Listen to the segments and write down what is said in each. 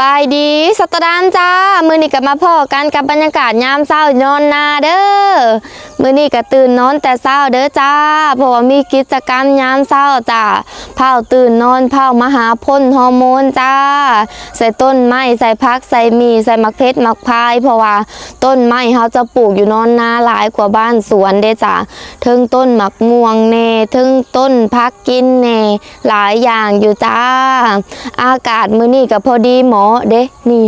บายดีสตดานจ้า มือนี่กับมาพ่อกันกับบรรยากาศยามเศร้านอนนาเด้อมือนี่ก็ตื่นนอนแต่เศร้าเด้อจ้าเพราะว่ามีกิจกรรมยามเศร้าจ้า เผาตื่นนอนเผามหาพ่นฮอร์โมนจ้า ใส่ต้นไม้ใส่พักใส่มีใส่มักเพชรมักพายเพราะว่าต้นไม้เขาจะปลูกอยู่นอนนาหลายกว่าบ้านสวนเด้จ้าทิงต้นหมักม่วงเน่ทิงต้นพักกินเน่หลายอย่างอยู่จ้า อากาศมื้อนี้ก็พอดีหมอเด้นี่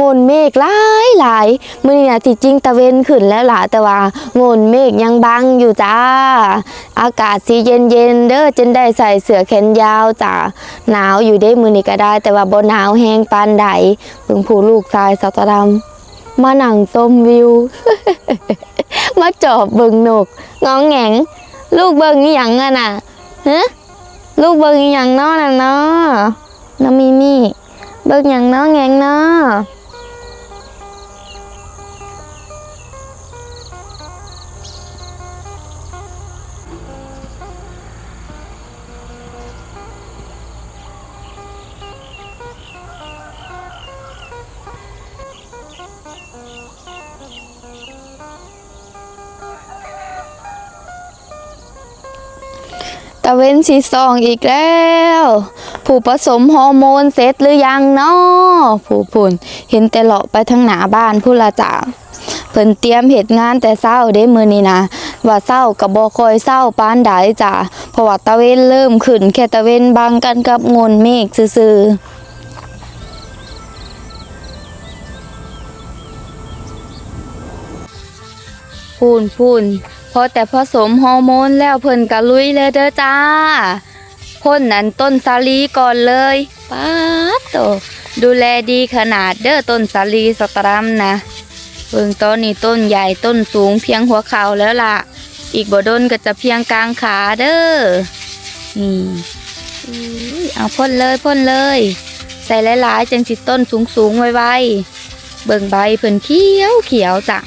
งนเมฆหลายหลายมื้อนี้นะที่จริงตะเวนขึ้นแล้วล่ะแต่ว่างนเมฆยังบังอยู่จ้า อากาศสีเย็นๆเด้อจนได้ใส่เสื้อแขนยาวจ้าหนาวอยู่ได้มื้อนี้ก็ได้ แต่ว่าบ่หนาวแห้งปานใดเพิ่งผู้ลูกชายสตดำมาหนั่งชมวิว มาจอบเบิ่งนกงองแหงงลูกเบิ่งอีหยังอะน่ะฮะลูกเบิ่งอีหยังเนาะน่ะเนาะน้องมิมี่เบิกอย่างน้องแงงเนาะะเวนสีสองอีกแล้ว ผู้ผสมฮอร์โมนเสร็จหรือยังเนาะผู้พุ่นเห็นแต่เลาะไปทางหนาบ้านผู้ละจ่าเพิ่นเตรียมเหตุงานแต่เศร้าเด้มือนี้นะว่าเศร้ากับบ่ค่อยเศร้าปานใดจ้ะเพราะว่าตะเวนเริ่มขึ้น แค่ตะเวนบังกันกับงนเมฆซื่อพูนพูน อแต่ผสมฮอร์โมนแล้วเพิ่นก็ลุยเลยเด้อจ้าพ่นนั้นต้นสาลีก่อนเลยป๊าดโตดูแลดีขนาดเด้อต้นสาลีสตรัมนะเบิ่งต้นนี้ต้นใหญ่ต้นสูงเพียงหัวเข่าแล้วล่ะ อีกบ่ดนก็จะเพียงกลางขาเด้อนี่เอาพ่นเลยพ่นเลย ใส่หลายๆจังสิต้นสูงๆไวๆเบิ่งใบเพิ่นเขียวเขียวจ้ะ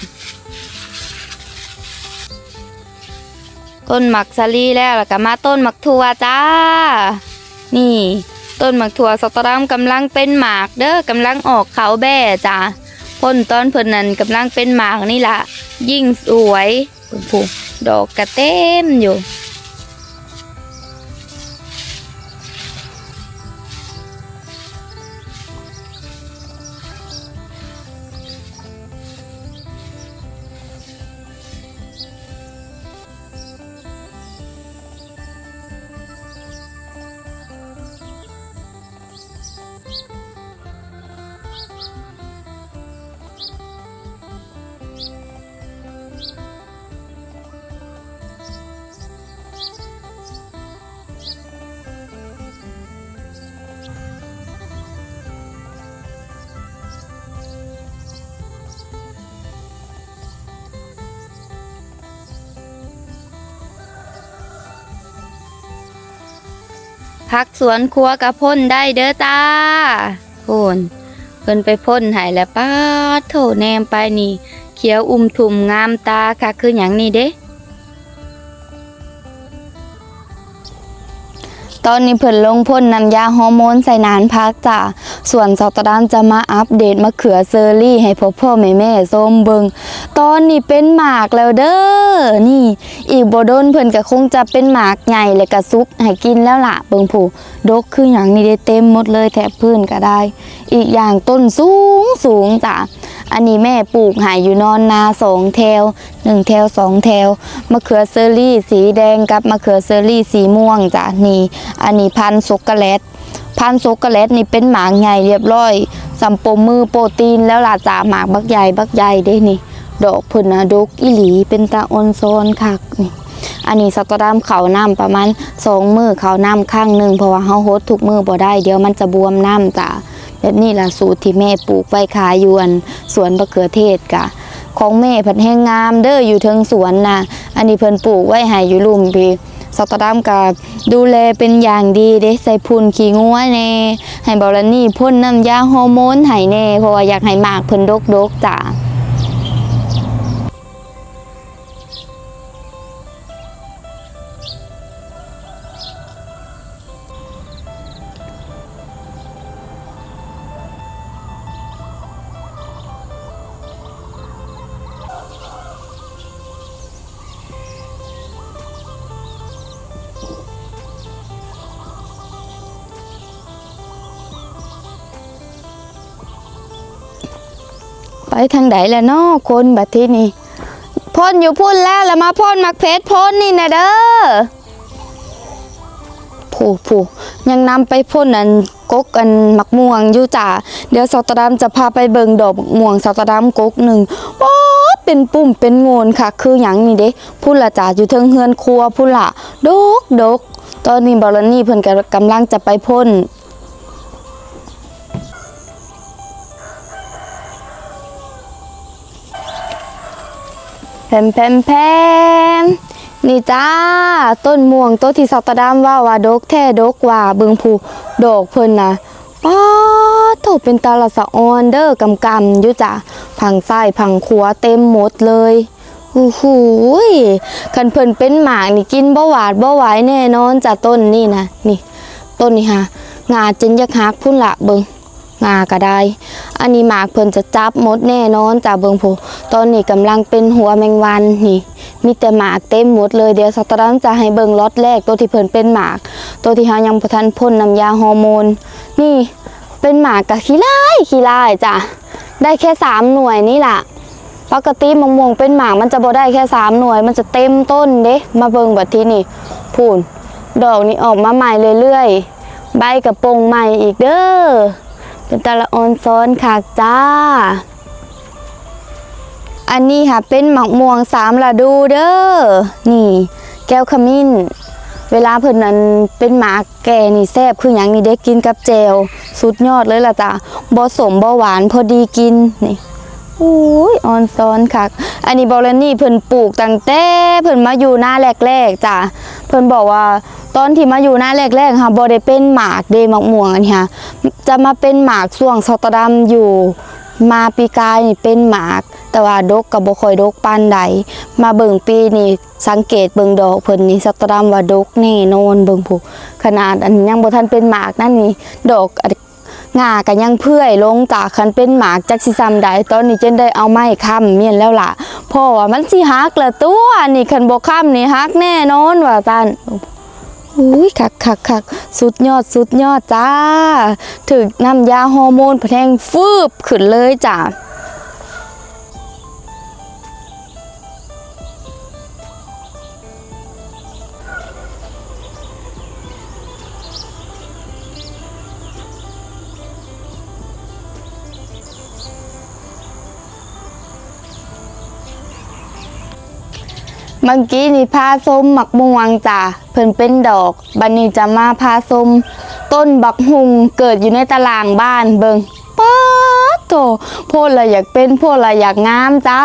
ต้นหมักซาลีแล้วแล้วก็มาต้นหมักถั่วจ้า นี่ ต้นหมักถั่วสตอรัมกำลังเป็นหมากเด้อกำลังออกเขาแบ่จ้าพ่นต้นเพิ่นนั้นกำลังเป็นหมากนี่ละยิ่งสวยผูดอกกระเต็มอยู่ พักสวนครัวกระพ่นได้เด้อจ้าพ่นเพิ่นไปพ่นหายแล้วป้าโถแนมไปนี่ เขียวอุ้มถุ่มงามตาค่ะคืออย่างนี้เด้ ตอนนี้เพิ่นลงพ่นน้ำยาฮอร์โมนใส่นานพักจ้ะ ส่วนซอตดานจะมาอัปเดตมะเขือเซอรี่ ให้พ่อพ่อแม่แม่ส้มเบิงตอนนี้เป็นหมากแล้วเด้อนี่ อีกบโดนเพิ่นก็คงจะเป็นหมากใหญ่และก็ซุกให้กินแล้วล่ะเบิงผู้ดกคืออย่างนี้ได้เต็มหมดเลยแถบพื้นก็ได้ อีกอย่างต้นสูงสูงจ้ะอันนี้แม่ปลูกหายอยู่นอนนาสองแถวหนึ่งแถวสองแถวมะเขือเซอรี่ สีแดงกับมะเขือเซอรี่สีม่วงจ้ะนี่ อันนี้พันธุ์ช็อกโกแลต พันธุ์ช็อกโกแลตนี่เป็นหมากใหญ่เรียบร้อยสัมปมือโปรตีนแล้วล่ะจ้ะหมากบักใหญ่บักใหญ่เด้นี่ ดอกพุ่นนะดกอีหลีเป็นตาออนโซนคักนี่อันนี้สตอดามเขาน้ำประมาณสองมือเขาน้ำข้างหนึ่งเพราะว่าเฮาโฮดทุกมือบ่ได้เดี๋ยวมันจะบวมน้ำจ้ะแบบนี้ล่ะสูตรที่แม่ปลูกไว้ขายยวนสวนมะเขือเทศกะ ของแม่เพิ่นแห้งงามเด้ออยู่เทิงสวนน่ะอันนี้เพิ่นปลูกไว้ให้อยู่ลุ่มพี่ สตอดามกับดูแลเป็นอย่างดีเด้ใส่พุนขี้งัวแน่ให้บอลนี่พ่นน้ำยาฮอร์โมนให้แน่เพราะว่าอยากให้หมากเพิ่นดกๆจ้ะ ทางใดแล้วเนาะคนบัดที่นี่พ่นอยู่พุ่นแล้วล้วมาพ่นมักเพชรพ่นนี่นะเด้อผู้ผู้ยังนำไปพ่นอันกกอันมักม่วงอยู่จ้าเดี๋ยวสตอดามจะพาไปเบิงดอกม่วงสตอดามกกหนึ่งป๊อดเป็นปุ่มเป็นโงนค่ะ คืออย่างนี้เด้พุ่นละจ้าอยู่เทิงเฮือนครัวพุ่นละดกดกตอนนี้บอลนี่เพิ่นก็กำลังจะไปพ่น แพมแพมแพมนี่จ้า ต้นม่วงต้นที่สัตดามว่าว่าดกแท้ดกว่าเบิงผูดอกเพิ่นนะป้าดโตเป็นตาละสะออนเด้อกำกำอยู่จ้ะพังซ้ายพังขวาเต็มหมดเลยอู้หูยคันเพิ่นเป็นหมากนี่กินบ่หวาดบ่ไหวแน่นอนจ้ะต้นนี่นะนี่ ต้นนี้ฮะงาจินยักหักพุ่นละเบิง งาก็ได้ อันนี้หมากเพิ่นจะจับมดแน่นอนจากเบิงผูตอนนี้กำลังเป็นหัวแมงวันนี่ มีแต่หมากเต็มหมดเลยเดี๋ยวสัตว์ดำจะให้เบิงล็อตแรกตัวที่เพิ่นเป็นหมาก ตัวที่เฮายังบ่ทันพ่นน้ำยาฮอร์โมน นี่เป็นหมากกะขี้ลายขี้ลายจ้ะได้แค่สามหน่วยนี่ล่ะปกติมะม่วงเป็นหมากมันจะบ่ได้แค่สามหน่วย มันจะเต็มต้นเด้มาเบิงบัดทีนี่พูนดอกนี่ออกมาใหม่เรื่อยๆใบกระโปรงใหม่อีกเด้อ เป็นตะละออนซ้อนค่ะจ้า อันนี้ค่ะเป็นหมักม่วงสามฤดูเด้อ นี่ แก้วขมิ้น เวลาเพิ่นนั้นเป็นหมากแก่นี่แซ่บคืออย่างนี้ได้กินกับเจลสุดยอดเลยล่ะจ้ะบ่สมบ่หวานพอดีกินนี่อุ้ยออนซ้อนค่ะ อันนี้บอลนี่เพิ่นปลูกตั้งแต่เพิ่นมาอยู่หน้าแรกๆจ้ะ เพิ่นบอกว่า ตอนที่มาอยู่หน้าแรกๆค่ะบ่ได้เป็นหมากเดหมากม่วงอันนี้ค่ะจะมาเป็นหมากช่วงสตอดัมอยู่มาปีกายนี่เป็นหมาก แต่ว่าดกกับบ่ค่อยดกปานใดมาเบิ่งปีนี่สังเกตเบิ่งดอกเพิ่นนี่สตอดัมว่าดกแน่นอนเบิ่งผู้ขนาดอันยังบ่ทันเป็นหมากนั่นนี่ดอกอันงาก็ยังเพื่อยลงจากคันเป็นหมากจักสิซ้ำใดตอนนี้เจนได้เอาไม้ค้ำเมียนแล้วล่ะเพราะว่ามันสิฮักละตัวนี่คันบ่ค้ำนี่ฮักแน่นอนว่าซั่น อุ้ยคักคักคักสุดยอดสุดยอดจ้า ถึงน้ำยาฮอร์โมนแพงฟืบขึ้นเลยจ้า เมื่อกี้นี่พาส้มหมักม่วงจ้ะเพิ่นเป็นดอก บันนี้จะมาพาส้ม ต้นบักฮุงเกิดอยู่ในตารางบ้านเบิงป๊าดโถโพดละอยากเป็นโพดละอยากงามจ้า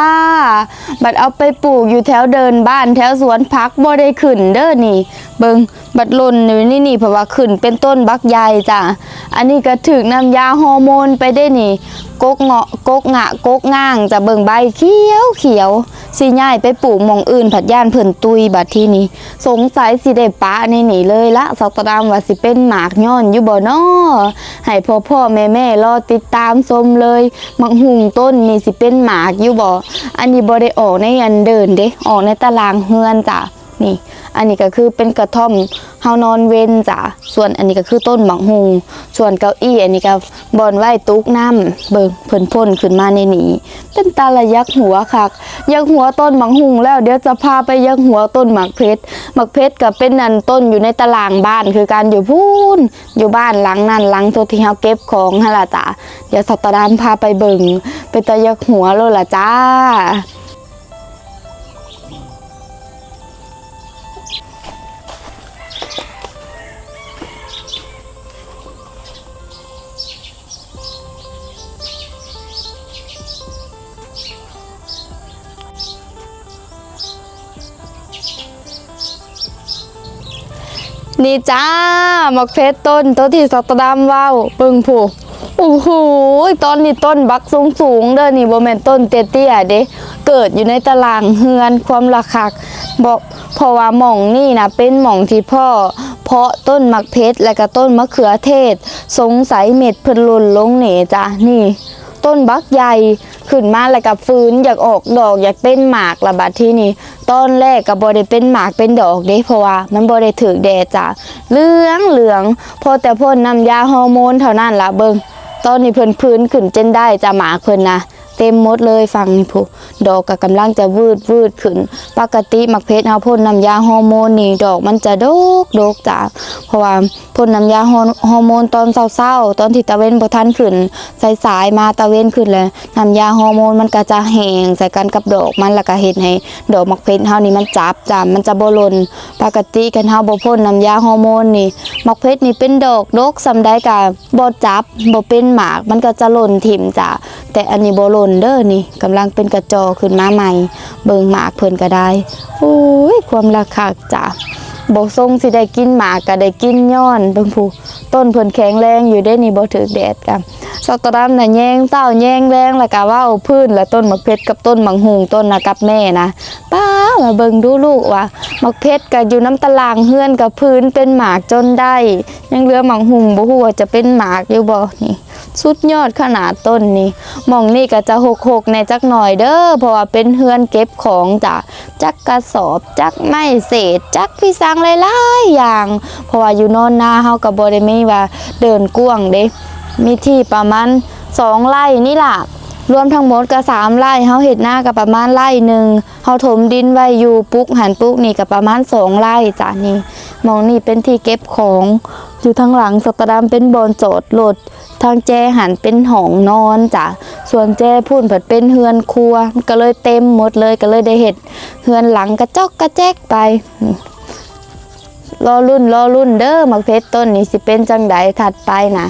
บัดเอาไปปลูกอยู่แถวเดินบ้านแถวสวนพักบ่ได้ขึ้นเด้อนี่ เบิง บัดลนอยู่นี่นี่เพราะว่าขึ้นเป็นต้นบักใหญ่จ้ะอันนี้ก็ถึกน้ำยาฮอร์โมนไปได้นี่กกเงาะกกงะกกง่างจะเบิ่งใบเขียวเขียวสิย้ายไปปลูกมองอื่นผัดย่านเพิ่นตุยบัดที่นี้สงสัยสิได้ปะในนี่เลยละสัตดามว่าสิเป็นหมากย้อนอยู่บ่นอให้พ่อพ่อแม่แม่รอติดตามชมเลยมักหุงต้นนี่สิเป็นหมากอยู่บ่อันนี้บ่ได้ออกในอันเดินเด้ออกในตารางเฮือนจ้ะนี่ อันนี้ก็คือเป็นกระท่อม เฮานอนเว้นจ้ะส่วนอันนี้ก็คือต้นหมักหุงส่วนเก้าอี้อันนี้ก็บอนไว้ตุกน้ำเบิ่งเพิ่นพ่นขึ้นมาในนี้ เป็นตาละยักหัวคัก ยักหัวต้นหมักหุงแล้วเดี๋ยวจะพาไปยักหัวต้นหมักเพชรหมักเพชรก็เป็นนันต้นอยู่ในตารางบ้านคือการอยู่พูนอยู่บ้านหลังนั่นหลังตัวที่เฮาเก็บของหั่นล่ะจ้ะเดี๋ยวสัตดามพาไปเบิ่งเป็นตายักหัวโลดล่ะจ้า นี่จ้าหมกเพชรต้นตัวที่สัตว์ดำว้าวเบิ่งผูโอ้โหต้นนี้ต้นบักสูงสูงเด้อนี่บ่แม่นต้นเตี้ยๆเด้เกิดอยู่ในตารางเฮือนความระคักบอกเพราะว่าหม่องนี่นะเป็นหม่องที่พ่อ เพาะต้นมักเพชรและก็ต้นมะเขือเทศ สงสัยเม็ดเพิ่นหล่นลงเหนจ้ะนี่ ต้นบักใหญ่ ขึ้นมาแล้วกับฟื้นอยากออกดอกอยากเป็นหมากละบัดที่นี่ต้นแรกกับบได้เป็นหมากเป็นดอกเด้เพราะว่ามันบได้ถือแดดจ้ะเหลืองเหลืองพอแต่พ่นน้ำยาฮอร์โมนเท่านั้นละเบิงต้นนี้เพิ่นพื้นขึ้นเจนได้จะหมากเพิ่นนะ เต็มหมดเลยฝั่งนี่ผู้ดอกก็กำลังจะวืดวืดขึ้น ปกติมักเพชรเฮาพ่นน้ำยาฮอร์โมนนี่ดอกมันจะดกดกจ้ะเพราะว่าพ่นน้ำยาฮอร์ฮอร์โมนตอนเช้าๆตอนที่ตะเวนบ่ทันขึ้นสายๆมาตะเวนขึ้นเลยน้ำยาฮอร์โมนมันก็จะแห้งใส่กันกับดอกมันแล้วก็เฮ็ดให้ดอกมักเพชรเฮานี่มันจับจ้ะมันจะบ่หล่นปกติกันเฮาบ่พ่นน้ำยาฮอร์โมนนี่มักเพชรนี่เป็นดอกดกซำใดก็บ่จับบ่เป็นหมากมันก็จะหล่นถิ่มจ้ะแต่อันนี้บ่หล่นเด้อนี่กำลังเป็นกระจอขึ้นมาใหม่ เบิ่งหมากเพิ่นก็ได้โอ้ยความราคาจ้ะบ่ทรงสิได้กินหมากก็ได้กินย้อนเบิ่งผู้ต้นเพิ่นแข็งแรงอยู่ได้นี่บ่ถึกแดดกันสตอดำน่ะแยงเต้าแยงแรงแล้วก็ว้าพื้นแล้วต้นมะเพชรกับต้นมังหุงต้นน่ะกับแม่นะป้ามาเบิ่งดูลูกว่ามักเพชรก็อยู่น้ำตารางเฮือนกับพื้นเป็นหมากจนได้ ยังเหลือมังหุงบ่ฮู้ว่าจะเป็นหมากอยู่บ่นี่ สุดยอดขนาดต้นนี้มองนี่ก็จะหกหกในจักหน่อยเด้อเพราะว่าเป็นเฮือนเก็บของจ้ะจักกระสอบจักไม้เศษ จักพี่สังหลายๆอย่าง เพราะว่าอยู่นอนนาเฮาก็บ่ได้มีว่าเดินกว้างเด้มีที่ประมาณสองไร่นี่ล่ะ รวมทั้งหมดก็สามไร่เฮาเฮ็ดหน้าก็ประมาณไร่หนึ่งเฮาถมดินไว้อยู่ปุ๊กหันปุ๊กนี่ก็ประมาณสองไร่จ้ะนี่มองนี่เป็นที่เก็บของอยู่ทางหลังสตดามเป็นบอนโจดรถทางแจหันเป็นห้องนอนจ้ะส่วนแจพูนผัดเป็นเฮือนครัว ก็เลยเต็มหมดเลยก็เลยได้เห็ดเฮือนหลังกระจอกกระแจกไปรอรุ่นรอรุ่นเด้อมักเพชรต้นนี้สิเป็นจังใดถัดไปนะ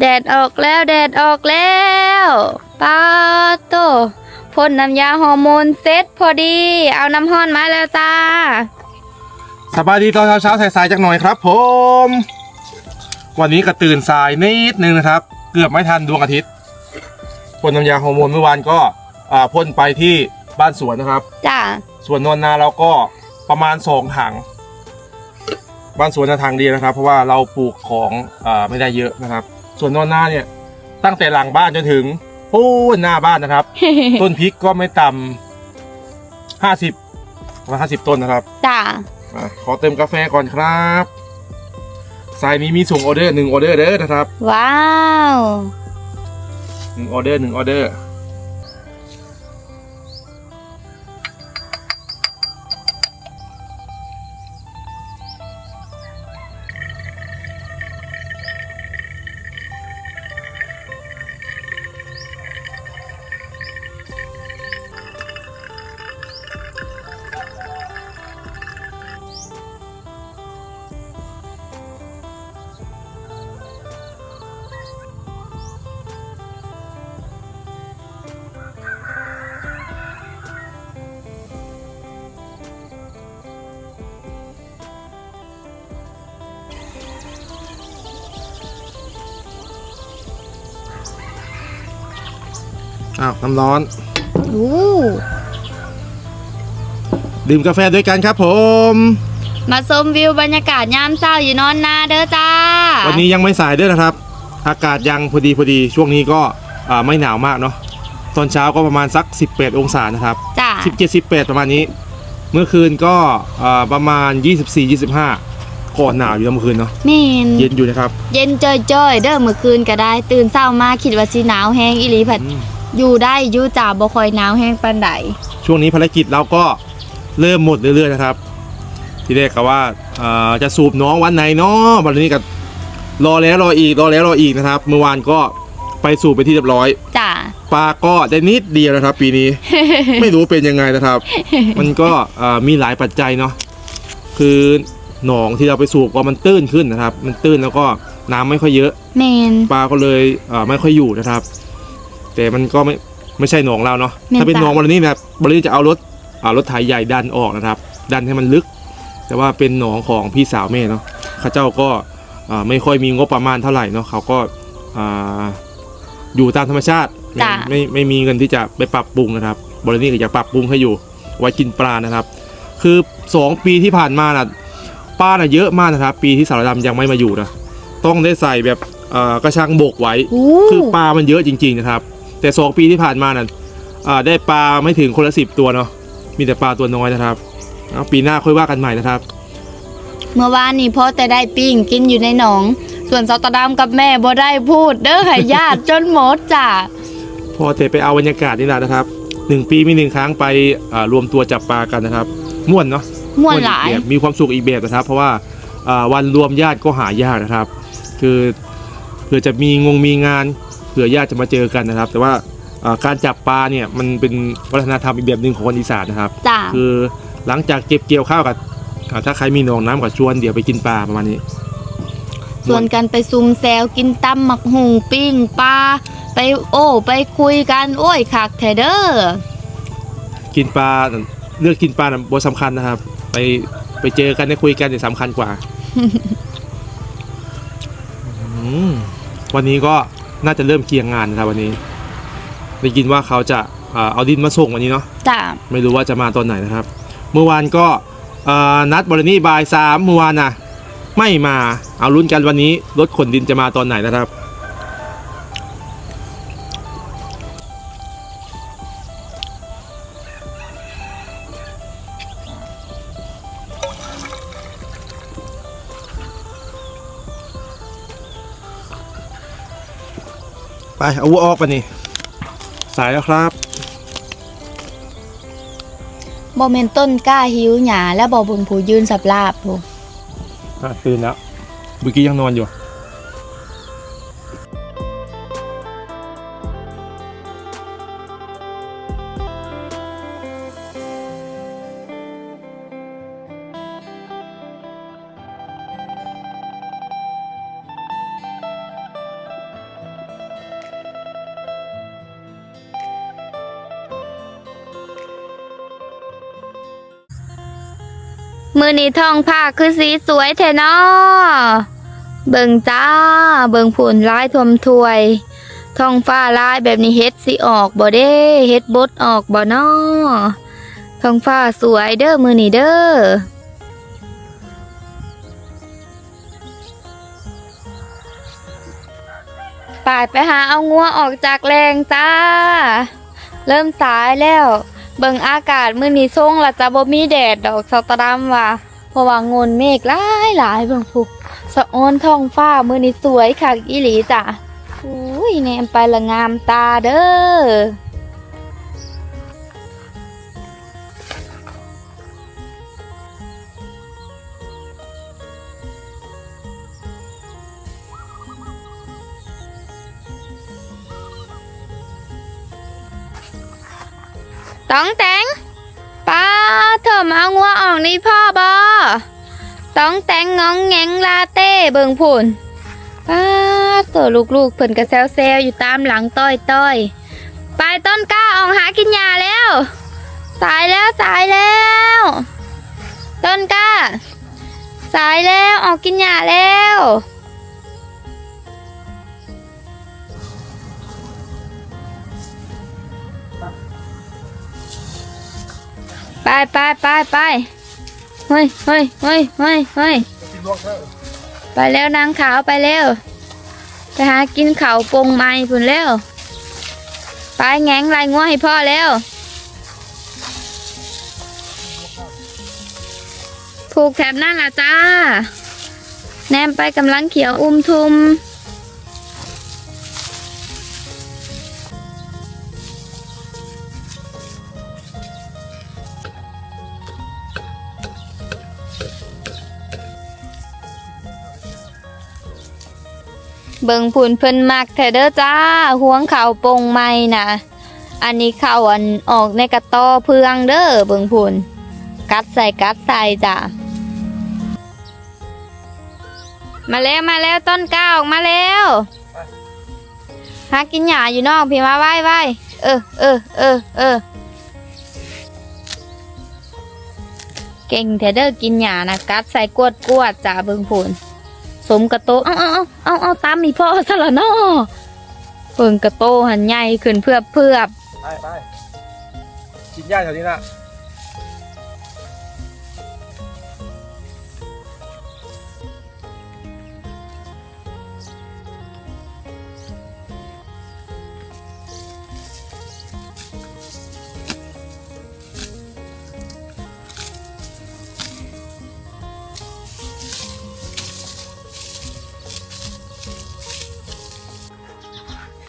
แดดออกแล้วแดดออกแล้วป้าโตพ่นน้ำยาฮอร์โมนเซ็ตพอดี เอาน้ำห้อนมาแล้วจ้าสบายดีตอนเช้าๆสายๆจักหน่อยครับ ผม วันนี้ก็ตื่นสายนิดนึงนะครับ เกือบไม่ทันดวงอาทิตย์พ่นน้ำยาฮอร์โมนเมื่อวานก็อ่าพ่นไปที่บ้านสวนนะครับ จ้าส่วนนวนนาเราก็ประมาณสองถัง บ้านสวนจะทางเดียวนะครับ เพราะว่าเราปลูกของอาไม่ได้เยอะนะครับ ส่วนนวนนาเนี่ย ตั้งแต่หลังบ้านจนถึงปูนหน้าบ้านนะครับ ต้นพริกก็ไม่ต่ำห้าสิบประมาณห้าสิบต้นนะครับจ้าอะขอเติมกาแฟก่อนครับสายนี้มีส่งออเดอร์หนึ่งออเดอร์เด้อนะครับ ว้าว หนึ่งออเดอร์หนึ่งออเดอร์ ร้อนอู้ดื่มกาแฟด้วยกันครับผม มาชมวิวบรรยากาศยามเช้าอยู่นอนนาเด้อจ้า วันนี้ยังไม่สายเด้อนะครับ อากาศยังพอดีพอดีช่วงนี้ก็อ่าไม่หนาวมากเนาะตอนเช้าก็ประมาณสัก 18 องศานะครับจ้า17 18 ประมาณนี้ เมื่อคืนก็อ่าประมาณ 24 25ก่อนหนาวอยู่นะเมื่อคืนเนาะเมนเย็นอยู่นะครับ เย็นจ้อยๆเด้อเมื่อคืนก็ได้ ตื่นเช้ามาคิดว่าสิหนาวแห้งอีหลีผัด อืมอยู่ได้อยู่จ้าบ่ค่อยหนาวแห้งปานใดช่วงนี้ภารกิจเราก็เริ่มหมดเรื่อยๆนะครับ ที่แรกก็ว่าอ่าจะสูบน้องวันไหนเนาะวันนี้ก็รอแล้วรออีกรอแล้วรออีกนะครับ เมื่อวานก็ไปสูบไปที่เรียบร้อยจ้าปลาก็ได้นิดเดียวนะครับ ปีนี้ ไม่รู้เป็นยังไงนะครับ มันก็อ่ามีหลายปัจจัยเนาะคือหนองที่เราไปสูบก็มันตื้นขึ้นนะครับ มันตื้นแล้วก็น้ำไม่ค่อยเยอะเมนปลาก็เลยอ่าไม่ค่อยอยู่นะครับ แต่มันก็ไม่ไม่ใช่หนองเราเนาะแม่นถ้าเป็นจ้ะหนองบรินี้นะครับบรินี้จะเอารถอ่ารถไถใหญ่ดันออกนะครับ ดันให้มันลึก แต่ว่าเป็นหนองของพี่สาวแม่เนาะเข้าเจ้าก็อ่าไม่ค่อยมีงบประมาณเท่าไหร่เนาะเขาก็อ่าอยู่ตามธรรมชาติจ้ะ ไม่ไม่มีเงินที่จะไปปรับปรุงนะครับบริษัทก็อยากปรับปรุงให้อยู่ไว้กินปลานะครับ คือสองปีที่ผ่านมาน่ะปลาน่ะเยอะมากนะครับ ปีที่สารดำยังไม่มาอยู่นะต้องได้ใส่แบบเอ่อกระชังบกไว้อู้คือปลามันเยอะจริง ๆนะครับ แต่สองปีที่ผ่านมาน่ะอ่าได้ปลาไม่ถึงคนละสิบตัวเนาะมีแต่ปลาตัวน้อยนะครับเอาปีหน้าค่อยว่ากันใหม่นะครับ เมื่อวานนี่พ่อแต่ได้ปิ้งกินอยู่ในหนอง ส่วนสตอดามกับแม่บ่ได้พูด เด้อให้ญาติจนหมดจ้ะพอเทไปเอาบรรยากาศนี่แหละนะครับหนึ่งปีมีหนึ่งครั้งไปอ่ารวมตัวจับปลากันนะครับม่วนเนาะม่วนหลายอีกแบบมีความสุขอีกแบบนะครับ เพราะว่าอ่าวันรวมญาติก็หายากนะครับ คือเผื่อจะมีงงมีงาน เผื่อญาติจะมาเจอกันนะครับ แต่ว่าอ่าการจับปลาเนี่ยมันเป็นวัฒนธรรมอีกแบบหนึ่งของคนอีสานนะครับจ้ะคือหลังจากเก็บเกี่ยวข้าวกับอ่าถ้าใครมีหนองน้ำกับชวนเดี๋ยวไปกินปลาประมาณนี้ส่วนกันไปซุมแซวกินตำหมักหุงปิ้งปลาไปโอ้ไปคุยกันโอ้ยคักแทเด้อกินปลาเลือกกินปลาน่ะบสำคัญนะครับ ไปไปเจอกันได้คุยกันเนี่ยสำคัญกว่าอืมวันนี้ก็ น่าจะเริ่มเคลียร์งานนะครับวันนี้ได้ยินว่าเขาจะอ่าเอาดินมาส่งวันนี้เนาะจ้ะไม่รู้ว่าจะมาตอนไหนนะครับ เมื่อวานก็อ่านัดบริณีบ่ายสามเมื่อวานนะไม่มาเอาลุ้นกันวันนี้รถขนดินจะมาตอนไหนนะครับ ไปเอาวัวออกไปนี่ สายแล้วครับบ่แม่นต้นกล้าหิวหยาและบ่เบุญผู้ยืนสับลาบผู้อะตื่นแล้วเมื่อกี้ยังนอนอยู่ อนี้ท้องผ้าคือสีสวยแท้นอเบิ่งจ้า เบิ่งผุนลายทวมถวยท้องฟ้าลายแบบนี้เฮ็ดสิออกบ่เด้เฮ็ดบดออกบ่นอท้องฟ้าสวยเด้อมือนี้เด้อปาดไปหาเอางัวออกจากแรงจ้า เริ่มสายแล้ว เบิ่งอากาศมื้อนี้ส่งละจะบ่มีแดดดอกสตรัมว่ะเพราะว่างนเมฆหลายหลายเบิ่งพุสะออนท้องฟ้ามื้อนี้สวยคักอีหลีจ้ะอุ้ยแนมไปละงามตาเด้อ ต้องแต่งป้าเถอมาเอางัวออกนี่พ่อบอต้องแต่งงองแงงลาเต้เบิ่งผุนป้าตัวลูกๆเพิ่นกระแซวแซวๆอยู่ตามหลังต้อยต้อยไปต้นก้าออกหากินยาแล้วสายแล้วสายแล้ว ต้นก้า สายแล้วออกกินยาแล้ว ไปไปไปไปเฮ้ยเฮ้ยเฮ้ยเฮ้ยเฮ้ยไปแล้วนางขาวไปแล้วไปหากินเขาปงไม้พุ่นแล้วไปแงงลายงัวให้พ่อแล้วผูกแถบนั่นล่ะจ้า แนมไปกำลังเขียวอุ้มทุม เบิงผุนเพิ่นมักแท้เด้อจ้าห่วงเขาปงไม่นะอันนี้เขาอันออกในกระต้อเพืองเด้อเบิงผุนกัดใส่กัดใส่จ้ามาแล้วมาแล้วต้นก้าออกมาแล้วหากินหญ้าอยู่นอกพี่มาไว้ไว้เออเออเออเออเก่งแท้เด้อกินหญ้านะกัดใส่กวดกวดจ้าเบิงผุน สมกระโตเอาเอาเอาเอาเอาตามมีพ่อสละนอเบิ่งกระโตหันใหญ่ขึ้นเพื่อเพื่อไปไปกินหญ้าแถวนี้ละ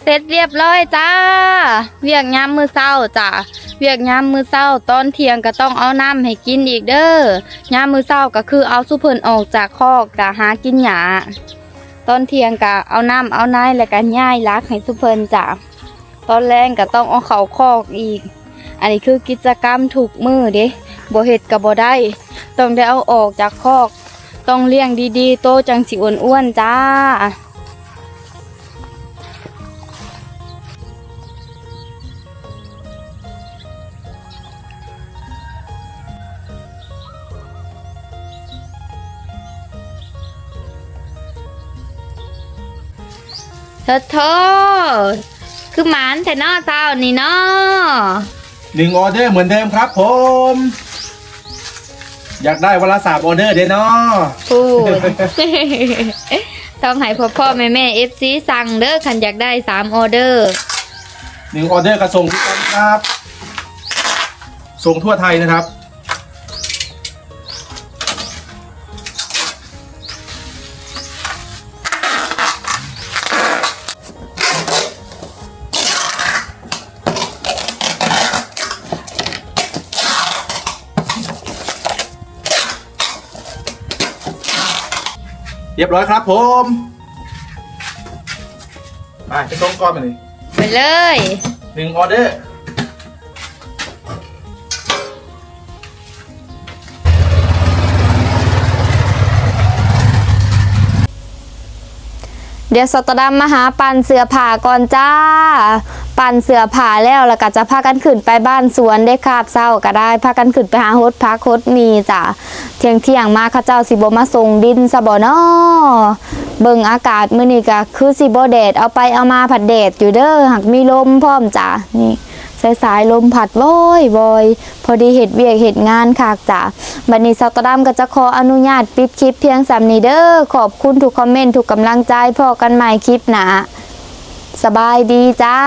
ร็จเรียบร้อยจ้า เวียกยามมือเศร้าจ้าเวียกยามมือเศร้าตอนเที่ยงก็ต้องเอาน้ำให้กินอีกเด้อยามมือเศร้าก็คือเอาสุเพิ่นออกจากคอกกะหากินหญ้าตอนเที่ยงก็เอาน้ำเอานายแล้วก็ย่ายลักให้สุเพิ่นจ้าตอนแรงก็ต้องเอาเข่าคอกอีก อันนี้คือกิจกรรมถูกมือเด้บ่เฮ็ดก็บ่ได้ ต้องได้เอาออกจากคอก ต้องเลี้ยงดีๆ โตจังสิอ้วนๆจ้า ธอเธอคือหมานแต่นอเศร้านี่เนาะหนึ่งออเดอร์เหมือนเดิมครับผม อยากได้วันละสามออเดอร์เด้เนาะพูดต้องให้พ่อพ่อแม่แม่เอฟซีสั่งเด้อคันอยากได้สามออเดอร์หนึ่งออเดอร์กระส่งทุกคนครับ ส่งทั่วไทยนะครับ เรียบร้อยครับผมไปไปต้มก้อนมาเลยไปเลย หนึ่งออเดอร์เดี๋ยวสตอดัมมาหาปันเสือผ่าก่อนจ้า ปันเสือผ่าแล้วแล้วก็จะพากันขึ้นไปบ้านสวนได้คาบเศร้าก็ได้พากันขึ้นไปหาโฮดพักโฮดมีจ้ะเที่ยงเที่ยงมาข้าเจ้าสิบมาส่งดินสะบ่นอเบิ่งอากาศมื้อนี้ก็คือสิบ่แดดเอาไปเอามาผัดแดดอยู่เด้อหากมีลมพร้อมจ้ะนี่สายสายๆลมผัดว้อยบอย พอดีเห็ดเวียกเห็ดงานคากจ้ะบัดนี้สตอดัมก็จะขออนุญาตปิดคลิปเพียงสามนี้เด้อขอบคุณทุกคอมเมนต์ทุกกำลังใจพอกันใหม่คลิปหนา สบายดีจ้า